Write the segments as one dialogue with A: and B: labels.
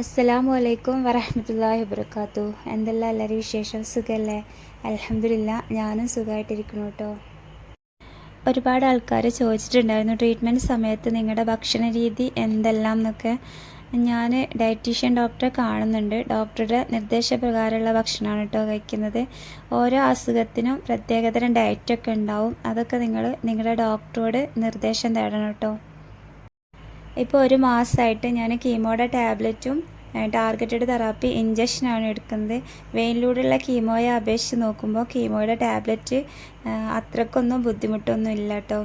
A: അസ്സലാമു അലൈക്കും വറഹമത്തല്ലാഹി വബർക്കാത്തു എന്തെല്ലാം എല്ലാവരും വിശേഷം? സുഖമല്ലേ അലഹമില്ല ഞാനും സുഖമായിട്ടിരിക്കുന്നു കേട്ടോ ഒരുപാട് ആൾക്കാർ ചോദിച്ചിട്ടുണ്ടായിരുന്നു ട്രീറ്റ്മെന്റ് സമയത്ത് നിങ്ങളുടെ ഭക്ഷണ രീതി എന്തെല്ലാം എന്നൊക്കെ ഞാൻ ഡയറ്റീഷ്യൻ ഡോക്ടറെ കാണുന്നുണ്ട്. ഡോക്ടറുടെ നിർദ്ദേശപ്രകാരമുള്ള ഭക്ഷണമാണ് കേട്ടോ കഴിക്കുന്നത്. ഓരോ അസുഖത്തിനും പ്രത്യേകതരം ഡയറ്റൊക്കെ ഉണ്ടാവും. അതൊക്കെ നിങ്ങൾ നിങ്ങളുടെ ഡോക്ടറോട് നിർദ്ദേശം തേടണം കേട്ടോ ഇപ്പോൾ ഒരു മാസമായിട്ട് ഞാൻ കീമോയുടെ ടാബ്ലറ്റും ടാർഗറ്റഡ് തെറാപ്പി ഇഞ്ചക്ഷനാണ് എടുക്കുന്നത്. വെയിനിലൂടെയുള്ള കീമോയെ അപേക്ഷിച്ച് നോക്കുമ്പോൾ കീമോയുടെ ടാബ്ലറ്റ് അത്രക്കൊന്നും ബുദ്ധിമുട്ടൊന്നും ഇല്ല കേട്ടോ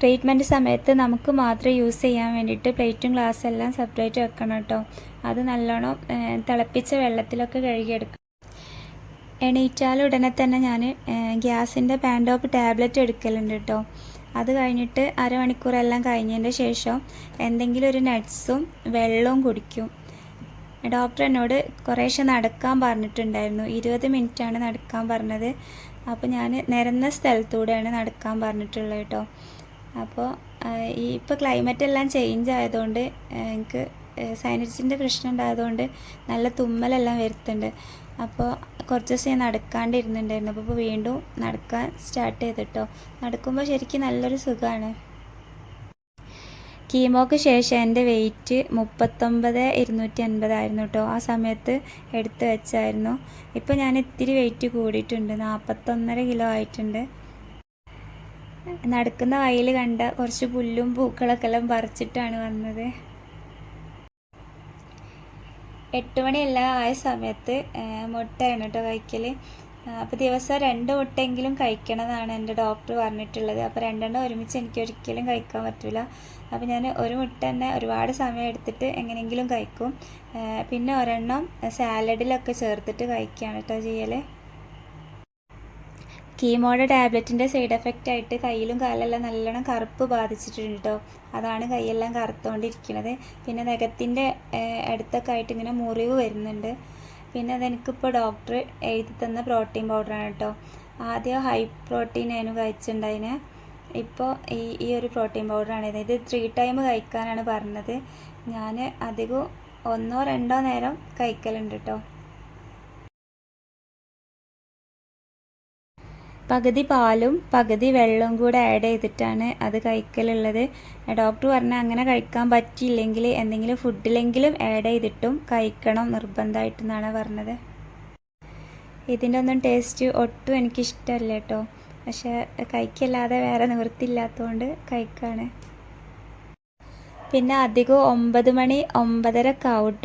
A: ട്രീറ്റ്മെന്റ് സമയത്ത് നമുക്ക് മാത്രം യൂസ് ചെയ്യാൻ വേണ്ടിയിട്ട് പ്ലേറ്റും ഗ്ലാസ്സും എല്ലാം സെപ്പറേറ്റ് വെക്കണം കേട്ടോ അത് നല്ലോണം തിളപ്പിച്ച വെള്ളത്തിലൊക്കെ കഴുകിയെടുക്കണം എണീറ്റാൽ ഉടനെ തന്നെ ഞാൻ ഗ്യാസിന്റെ പാൻഡോപ്പ് ടാബ്ലറ്റ് എടുക്കലുണ്ട് കേട്ടോ അത് കഴിഞ്ഞിട്ട് അരമണിക്കൂറെല്ലാം കഴിഞ്ഞതിന്റെ ശേഷം എന്തെങ്കിലും ഒരു നട്ട്സും വെള്ളവും കുടിക്കും. ഡോക്ടർ എന്നോട് കുറേശ്ശെ നടക്കാൻ പറഞ്ഞിട്ടുണ്ടായിരുന്നു. ഇരുപത് മിനിറ്റാണ് നടക്കാൻ പറഞ്ഞത്. അപ്പോൾ ഞാൻ നിരന്ന സ്ഥലത്തൂടെയാണ് നടക്കാൻ പറഞ്ഞിട്ടുള്ളത് കേട്ടോ. അപ്പോൾ ഈ ഇപ്പോൾ ക്ലൈമറ്റ് എല്ലാം ചേഞ്ച് ആയതുകൊണ്ട് എനിക്ക് സൈനസിന്റെ പ്രശ്നം ഉണ്ടായതുകൊണ്ട് നല്ല തുമ്മലെല്ലാം വരുത്തുന്നുണ്ട് അപ്പോൾ കുറച്ച് ദിവസം ഞാൻ നടക്കാണ്ടിരുന്നുണ്ടായിരുന്നു. അപ്പോൾ വീണ്ടും നടക്കാൻ സ്റ്റാർട്ട് ചെയ്തിട്ടോ. നടക്കുമ്പോൾ ശരിക്കും നല്ലൊരു സുഖമാണ് കീമോക്ക് ശേഷം എന്റെ വെയിറ്റ് മുപ്പത്തൊമ്പത് ഇരുന്നൂറ്റി അൻപതായിരുന്നു കേട്ടോ ആ സമയത്ത് എടുത്തു വെച്ചായിരുന്നു. ഇപ്പോൾ ഞാൻ ഇത്തിരി വെയിറ്റ് കൂടിയിട്ടുണ്ട്. നാൽപ്പത്തൊന്നര കിലോ ആയിട്ടുണ്ട്. നടക്കുന്ന വയൽ കണ്ട കുറച്ച് പുല്ലും പൂക്കളൊക്കെ എല്ലാം പറിച്ചിട്ടാണ് വന്നത്. എട്ട് മണിയെല്ലാം ആയ സമയത്ത് മുട്ടയാണ് കേട്ടോ കഴിക്കൽ അപ്പോൾ ദിവസം രണ്ട് മുട്ടയെങ്കിലും കഴിക്കണമെന്നാണ് എന്റെ ഡോക്ടർ പറഞ്ഞിട്ടുള്ളത്. അപ്പോൾ രണ്ടെണ്ണം ഒരുമിച്ച് എനിക്ക് ഒരിക്കലും കഴിക്കാൻ പറ്റില്ല അപ്പോൾ ഞാൻ ഒരു മുട്ട തന്നെ ഒരുപാട് സമയം എടുത്തിട്ട് എങ്ങനെയെങ്കിലും കഴിക്കും. പിന്നെ ഒരെണ്ണം സാലഡിലൊക്കെ ചേർത്തിട്ട് കഴിക്കുകയാണ് കേട്ടോ ചെയ്യൽ കീമോയുടെ ടാബ്ലറ്റിന്റെ സൈഡ് എഫക്റ്റ് ആയിട്ട് കയ്യിലും കാലെല്ലാം നല്ലോണം കറുപ്പ് ബാധിച്ചിട്ടുണ്ട്? കേട്ടോ അതാണ് കൈയെല്ലാം കറുത്തുകൊണ്ടിരിക്കുന്നത് പിന്നെ നഖത്തിന്റെ അടുത്തൊക്കെ ആയിട്ട് ഇങ്ങനെ മുറിവ് വരുന്നുണ്ട്. പിന്നെ അതെനിക്കിപ്പോൾ ഡോക്ടർ എഴുതി തന്ന പ്രോട്ടീൻ പൗഡറാണ് കേട്ടോ. ആദ്യം ഹൈ പ്രോട്ടീൻ ആയിരുന്നു കഴിച്ചിട്ടുണ്ടായിന്. ഇപ്പോൾ ഈ ഈ ഒരു പ്രോട്ടീൻ പൗഡറാണ്. ഇത് ത്രീ ടൈം കഴിക്കാനാണ് പറഞ്ഞത്. ഞാൻ അധികം ഒന്നോ രണ്ടോ നേരം കഴിക്കലുണ്ട് കേട്ടോ. പകുതി പാലും പകുതി വെള്ളവും കൂടെ ആഡ് ചെയ്തിട്ടാണ് അത് കഴിക്കലുള്ളത്. ഡോക്ടർ പറഞ്ഞാൽ അങ്ങനെ കഴിക്കാൻ പറ്റിയില്ലെങ്കിൽ എന്തെങ്കിലും ഫുഡിലെങ്കിലും ആഡ് ചെയ്തിട്ടും കഴിക്കണം നിർബന്ധമായിട്ടെന്നാണ് പറഞ്ഞത്. ഇതിന്റെ ഒന്നും ടേസ്റ്റ് ഒട്ടും എനിക്കിഷ്ടമല്ല കേട്ടോ. പക്ഷേ കഴിക്കല്ലാതെ വേറെ നിവൃത്തിയില്ലാത്തതുകൊണ്ട് കഴിക്കാണ്. പിന്നെ അധികം ഒമ്പത് മണി ഒമ്പതര ആവും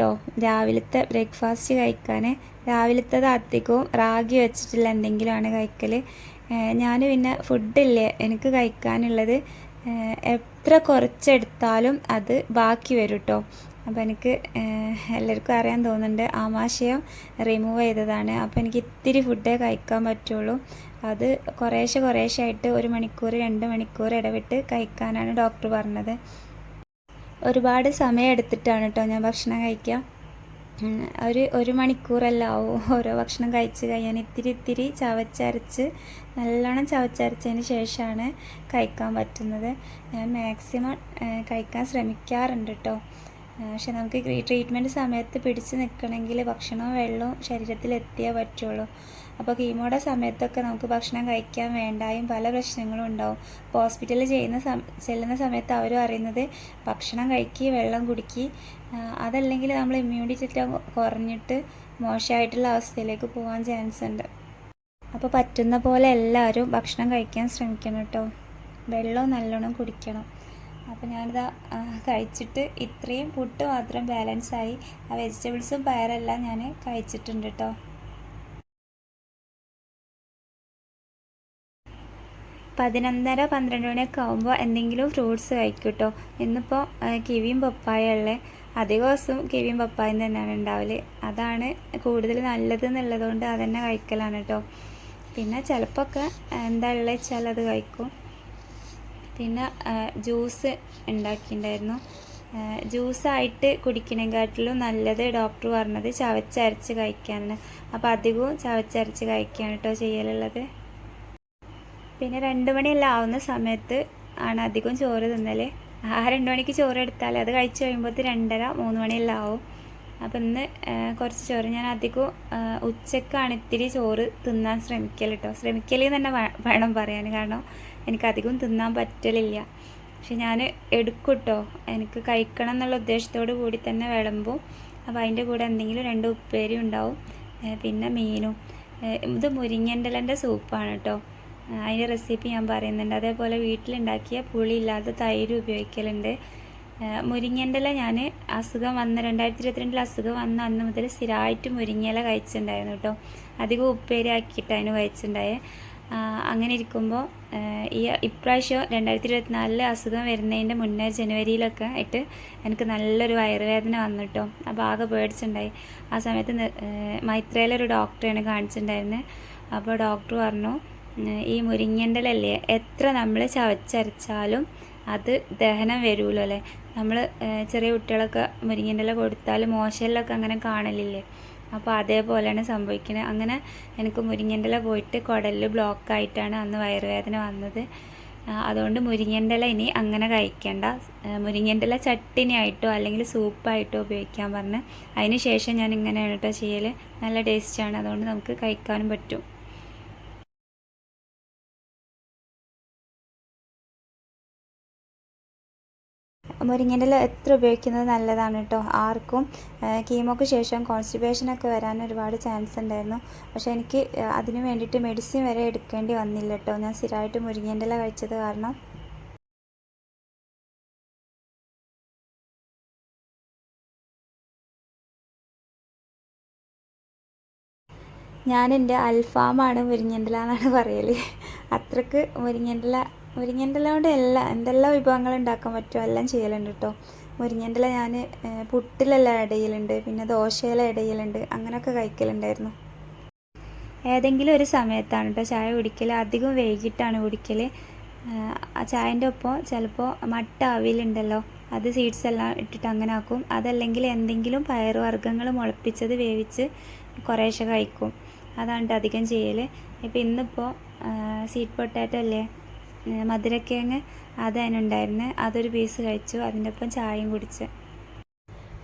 A: രാവിലത്തെ ബ്രേക്ക്ഫാസ്റ്റ് കഴിക്കാൻ. രാവിലത്തത് അധികവും റാഗി വെച്ചിട്ടുള്ള എന്തെങ്കിലുമാണ് കഴിക്കൽ ഞാൻ പിന്നെ ഫുഡില്ലേ എനിക്ക് കഴിക്കാനുള്ളത്. എത്ര കുറച്ചെടുത്താലും അത് ബാക്കി വരും കേട്ടോ അപ്പോൾ എനിക്ക് എല്ലാവർക്കും അറിയാൻ തോന്നുന്നുണ്ട് ആമാശയം റിമൂവ് ചെയ്തതാണ്. അപ്പോൾ എനിക്ക് ഇത്തിരി ഫുഡേ കഴിക്കാൻ പറ്റുള്ളൂ. അത് കുറേശ്ശെ കുറേശ്ശെ ആയിട്ട് ഒരു മണിക്കൂർ രണ്ട് മണിക്കൂർ ഇടവിട്ട് കഴിക്കാനാണ് ഡോക്ടർ പറഞ്ഞത്. ഒരുപാട് സമയം എടുത്തിട്ടാണ് കേട്ടോ ഞാൻ ഭക്ഷണം കഴിക്കുക. ഒരു ഒരു മണിക്കൂറല്ല ഓരോ ഭക്ഷണം കഴിച്ച് കഴിയാൻ ഇത്തിരി ഇത്തിരി ചവച്ചരച്ച് നല്ലോണം ചവച്ചരച്ചതിന് ശേഷമാണ് കഴിക്കാൻ പറ്റുന്നത്. ഞാൻ മാക്സിമം കഴിക്കാൻ ശ്രമിക്കാറുണ്ട് കേട്ടോ പക്ഷെ നമുക്ക് ട്രീറ്റ്മെന്റ് സമയത്ത് പിടിച്ച് നിൽക്കണമെങ്കിൽ ഭക്ഷണവും വെള്ളവും ശരീരത്തിൽ എത്തിയേ പറ്റുള്ളൂ. അപ്പോൾ കീമോടെ സമയത്തൊക്കെ നമുക്ക് ഭക്ഷണം കഴിക്കാൻ വേണ്ടായും പല പ്രശ്നങ്ങളും ഉണ്ടാവും. അപ്പോൾ ഹോസ്പിറ്റലിൽ ചെയ്യുന്ന ചെല്ലുന്ന സമയത്ത് അവരും അറിയുന്നത് ഭക്ഷണം കഴിക്കി വെള്ളം കുടിക്കി. അതല്ലെങ്കിൽ നമ്മൾ ഇമ്മ്യൂണിറ്റി കുറഞ്ഞിട്ട് മോശമായിട്ടുള്ള അവസ്ഥയിലേക്ക് പോകാൻ ചാൻസ് ഉണ്ട്. അപ്പോൾ പറ്റുന്ന പോലെ എല്ലാവരും ഭക്ഷണം കഴിക്കാൻ ശ്രമിക്കണം കേട്ടോ. വെള്ളം നല്ലോണം കുടിക്കണം. അപ്പോൾ ഞാനിത് കഴിച്ചിട്ട് ഇത്രയും പുട്ട് മാത്രം ബാലൻസ് ആയി. ആ വെജിറ്റബിൾസും പയറെല്ലാം ഞാൻ കഴിച്ചിട്ടുണ്ട് കേട്ടോ പതിനൊന്നര പന്ത്രണ്ട് മണിയൊക്കെ ആകുമ്പോൾ എന്തെങ്കിലും ഫ്രൂട്ട്സ് കഴിക്കും കേട്ടോ ഇന്നിപ്പോൾ കിവിയും പപ്പായ ഉള്ളത് അധിക ദിവസവും കിവിയും പപ്പായും തന്നെയാണ് ഉണ്ടാവൽ. അതാണ് കൂടുതൽ നല്ലത് എന്നുള്ളതുകൊണ്ട് അതന്നെ കഴിക്കലാണ് കേട്ടോ പിന്നെ ചിലപ്പോൾ എന്താ ഉള്ളത് വെച്ചാൽ അത് കഴിക്കും. പിന്നെ ജ്യൂസ് ഉണ്ടാക്കിയിട്ടുണ്ടായിരുന്നു. ജ്യൂസായിട്ട് കുടിക്കണേക്കാട്ടിലും നല്ലത് ഡോക്ടർ പറഞ്ഞത് ചവച്ചരച്ച് കഴിക്കാനാണ്. അപ്പോൾ അധികവും ചവച്ചരച്ച് കഴിക്കുകയാണ് കേട്ടോ ചെയ്യലുള്ളത്. പിന്നെ രണ്ട് മണിയെല്ലാം ആവുന്ന സമയത്ത് ആണ് അധികം ചോറ് തിന്നൽ ആ രണ്ട് മണിക്ക് ചോറ് എടുത്താൽ അത് കഴിച്ച് കഴിയുമ്പോൾ രണ്ടര മൂന്ന് മണിയെല്ലാം ആവും. അപ്പം ഇന്ന് കുറച്ച് ചോറ് ഞാൻ അധികം ഉച്ചക്കാണ് ഇത്തിരി ചോറ് തിന്നാൻ ശ്രമിക്കൽ കേട്ടോ ശ്രമിക്കൽ തന്നെ വേണം പറയാൻ കാരണം എനിക്ക് അധികം തിന്നാൻ പറ്റലില്ല. പക്ഷെ ഞാൻ എടുക്കും കേട്ടോ എനിക്ക് കഴിക്കണം എന്നുള്ള ഉദ്ദേശത്തോടു കൂടി തന്നെ വിളമ്പും. അപ്പോൾ അതിന്റെ കൂടെ എന്തെങ്കിലും രണ്ട് ഉപ്പേരി ഉണ്ടാവും. പിന്നെ മീനും. ഇത് മുരിങ്ങന്റെ ഇലന്റെ സൂപ്പാണ് കേട്ടോ അതിന്റെ റെസിപ്പി ഞാൻ പറയുന്നുണ്ട്. അതേപോലെ വീട്ടിലുണ്ടാക്കിയ പുളിയില്ലാത്ത തൈര് ഉപയോഗിക്കലുണ്ട്. മുരിങ്ങന്റെ ഇല ഞാൻ അസുഖം വന്ന രണ്ടായിരത്തി ഇരുപത്തിരണ്ടിൽ അസുഖം വന്ന അന്ന് മുതൽ സ്ഥിരമായിട്ട് മുരിങ്ങയില കഴിച്ചിട്ടുണ്ടായിരുന്നു കേട്ടോ. അധികം ഉപ്പേരി ആക്കിയിട്ടായിരുന്നു കഴിച്ചിട്ടുണ്ടായേ ആ, അങ്ങനെ ഇരിക്കുമ്പോൾ ഈ ഇപ്രാവശ്യം രണ്ടായിരത്തി ഇരുപത്തിനാലിൽ അസുഖം വരുന്നതിന്റെ മുന്നേ ജനുവരിയിലൊക്കെ ആയിട്ട് എനിക്ക് നല്ലൊരു വയറുവേദന വന്നു കേട്ടോ. അപ്പോൾ ആകെ പേടിച്ചിട്ടുണ്ടായി ആ സമയത്ത് മൈത്രയിലൊരു ഡോക്ടറെയാണ് കാണിച്ചിട്ടുണ്ടായിരുന്നത് അപ്പോൾ ഡോക്ടർ പറഞ്ഞു ഈ മുരിങ്ങന്റെ ഇലല്ലേ എത്ര നമ്മൾ ചവച്ചരച്ചാലും അത് ദഹനം വരുമല്ലോ അല്ലേ? നമ്മൾ ചെറിയ കുട്ടികളൊക്കെ മുരിങ്ങന്റെ കൊടുത്താൽ മോശയിലൊക്കെ അങ്ങനെ കാണലില്ലേ? അപ്പോൾ അതേപോലെയാണ് സംഭവിക്കുന്നത് അങ്ങനെ എനിക്ക് മുരിങ്ങന്റെ ഇല പോയിട്ട് കുടലിൽ ബ്ലോക്കായിട്ടാണ് അന്ന് വയറുവേദന വന്നത്. അതുകൊണ്ട് മുരിങ്ങന്റെ ഇല ഇനി അങ്ങനെ കഴിക്കേണ്ട. മുരിങ്ങന്റെ ഇല ചട്ടിനിയായിട്ടോ അല്ലെങ്കിൽ സൂപ്പായിട്ടോ ഉപയോഗിക്കാൻ പറഞ്ഞ്. അതിന് ശേഷം ഞാൻ ഇങ്ങനെയാണ് കേട്ടോ ചെയ്യൽ നല്ല ടേസ്റ്റാണ്. അതുകൊണ്ട് നമുക്ക് കഴിക്കാനും പറ്റും. മുരിങ്ങന്റെ ഇല എത്ര ഉപയോഗിക്കുന്നത് നല്ലതാണ് കേട്ടോ ആർക്കും കീമോക്ക് ശേഷം കോൺസ്റ്റിപ്പേഷനൊക്കെ വരാൻ ഒരുപാട് ചാൻസ് ഉണ്ടായിരുന്നു. പക്ഷേ എനിക്ക് അതിനു വേണ്ടിയിട്ട് മെഡിസിൻ വരെ എടുക്കേണ്ടി വന്നില്ല കേട്ടോ ഞാൻ സ്ഥിരമായിട്ട് മുരിങ്ങന്റെ ഇല കഴിച്ചത് കാരണം. ഞാൻ എന്റെ അൽഫാമാണ് ഇല എന്നാണ് പറയൽ അത്രയ്ക്ക് മുരിങ്ങന്റെല മുരിങ്ങന്റെല കൊണ്ട് എല്ലാം എന്തെല്ലാം വിഭവങ്ങൾ ഉണ്ടാക്കാൻ പറ്റുമോ എല്ലാം ചെയ്യലുണ്ട് കേട്ടോ മുരിങ്ങന്റെല ഞാൻ പുട്ടിലെല്ലാം ഇടയിലുണ്ട് പിന്നെ ദോശയില ഇടയിലുണ്ട് അങ്ങനെയൊക്കെ കഴിക്കലുണ്ടായിരുന്നു. ഏതെങ്കിലും ഒരു സമയത്താണ് കേട്ടോ ചായ കുടിക്കൽ അധികം വൈകിട്ടാണ് കുടിക്കൽ ആ ചായന്റെ ഒപ്പം ചിലപ്പോൾ മട്ട അവിലുണ്ടല്ലോ അത് സീഡ്സ് എല്ലാം ഇട്ടിട്ട് അങ്ങനെ ആക്കും. അതല്ലെങ്കിൽ എന്തെങ്കിലും പയറുവർഗങ്ങൾ മുളപ്പിച്ചത് വേവിച്ച് കുറേശ്ശെ കഴിക്കും. അതാണ് അധികം ചെയ്യൽ ഇപ്പം ഇന്നിപ്പോൾ സീറ്റ് പൊട്ടാറ്റോ അല്ലേ മധുരക്കിഴങ്ങ് അത് അതിനുണ്ടായിരുന്നു അതൊരു പീസ് കഴിച്ചു. അതിന്റെ ഒപ്പം ചായയും കുടിച്ച്.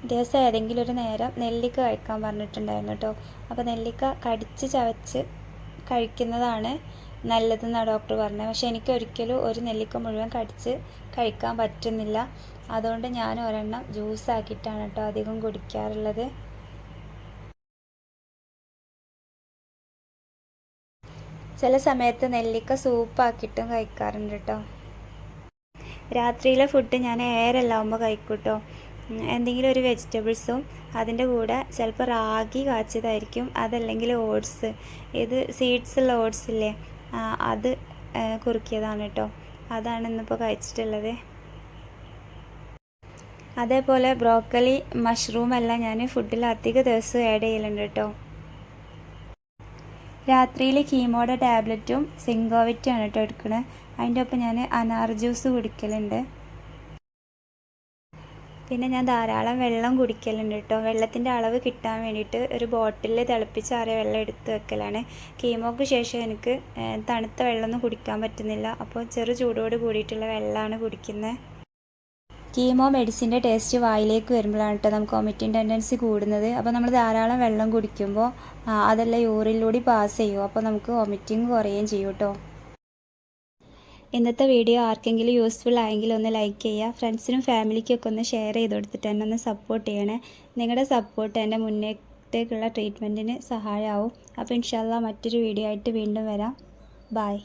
A: ദിവസം ഏതെങ്കിലും ഒരു നേരം നെല്ലിക്ക കഴിക്കാൻ പറഞ്ഞിട്ടുണ്ടായിരുന്നു കേട്ടോ അപ്പോൾ നെല്ലിക്ക കടിച്ച് ചവച്ച് കഴിക്കുന്നതാണ് നല്ലതെന്നാണ് ഡോക്ടർ പറഞ്ഞത് പക്ഷേ എനിക്ക് ഒരിക്കലും ഒരു നെല്ലിക്ക മുഴുവൻ കടിച്ച് കഴിക്കാൻ പറ്റുന്നില്ല. അതുകൊണ്ട് ഞാൻ ഒരെണ്ണം ജ്യൂസ് ആക്കിയിട്ടാണ് കേട്ടോ അധികം കുടിക്കാറുള്ളത്. ചില സമയത്ത് നെല്ലിക്ക സൂപ്പാക്കിയിട്ടും കഴിക്കാറുണ്ട് കേട്ടോ രാത്രിയിലെ ഫുഡ് ഞാൻ ഏരെല്ലാവുമ്പോൾ കഴിക്കും കേട്ടോ എന്തെങ്കിലും ഒരു വെജിറ്റബിൾസും അതിന്റെ കൂടെ ചിലപ്പോൾ റാഗി കാച്ചിയതായിരിക്കും അതല്ലെങ്കിൽ ഓട്സ് ഇത് സീഡ്സ് ഉള്ള ഓട്സ് ഇല്ലേ അത് കുറുക്കിയതാണ് കേട്ടോ അതാണ് ഇന്നിപ്പോൾ കഴിച്ചിട്ടുള്ളത്. അതേപോലെ ബ്രോക്കലി മഷ്റൂം എല്ലാം ഞാൻ ഫുഡിൽ അധിക ദിവസം ആഡ് ചെയ്യലുണ്ട് കേട്ടോ രാത്രിയിൽ കീമോടെ ടാബ്ലറ്റും സിങ്കോവിറ്റാണ് കേട്ടോ എടുക്കുന്നത് അതിന്റെ ഒപ്പം ഞാൻ അനാർ ജ്യൂസ് കുടിക്കലുണ്ട്. പിന്നെ ഞാൻ ധാരാളം വെള്ളം കുടിക്കലുണ്ട് കേട്ടോ. വെള്ളത്തിന്റെ അളവ് കിട്ടാൻ വേണ്ടിയിട്ട് ഒരു ബോട്ടിലിൽ തിളപ്പിച്ചാറിയ വെള്ളം എടുത്ത് വെക്കലാണ്. കീമോക്ക് ശേഷം എനിക്ക് തണുത്ത വെള്ളമൊന്നും കുടിക്കാൻ പറ്റുന്നില്ല. അപ്പോൾ ചെറു ചൂടോട് കൂടിയിട്ടുള്ള വെള്ളമാണ് കുടിക്കുന്നത് കീമോ മെഡിസിന്റെ ടേസ്റ്റ് വായിലേക്ക് വരുമ്പോഴാണ് കേട്ടോ നമുക്ക് വൊമിറ്റിംഗ് ടെൻഡൻസി കൂടുന്നത്. അപ്പോൾ നമ്മൾ ധാരാളം വെള്ളം കുടിക്കുമ്പോൾ അതെല്ലാം യൂറിനിലൂടെ പാസ് ചെയ്യും. അപ്പോൾ നമുക്ക് വൊമിറ്റിംഗ് കുറയുകയും ചെയ്യും കേട്ടോ. ഇന്നത്തെ വീഡിയോ ആർക്കെങ്കിലും യൂസ്ഫുൾ ആയെങ്കിൽ ഒന്ന് ലൈക്ക് ചെയ്യുക. ഫ്രണ്ട്സിനും ഫാമിലിക്കൊക്കെ ഒന്ന് ഷെയർ ചെയ്ത് കൊടുത്തിട്ട് എന്നെ ഒന്ന് സപ്പോർട്ട് ചെയ്യണേ. നിങ്ങളുടെ സപ്പോർട്ട് എന്റെ മുന്നേറ്റേക്കുള്ള ട്രീറ്റ്മെന്റിന് സഹായമാവും അപ്പോൾ ഇൻഷാല്ല മറ്റൊരു വീഡിയോ ആയിട്ട് വീണ്ടും വരാം. ബായ്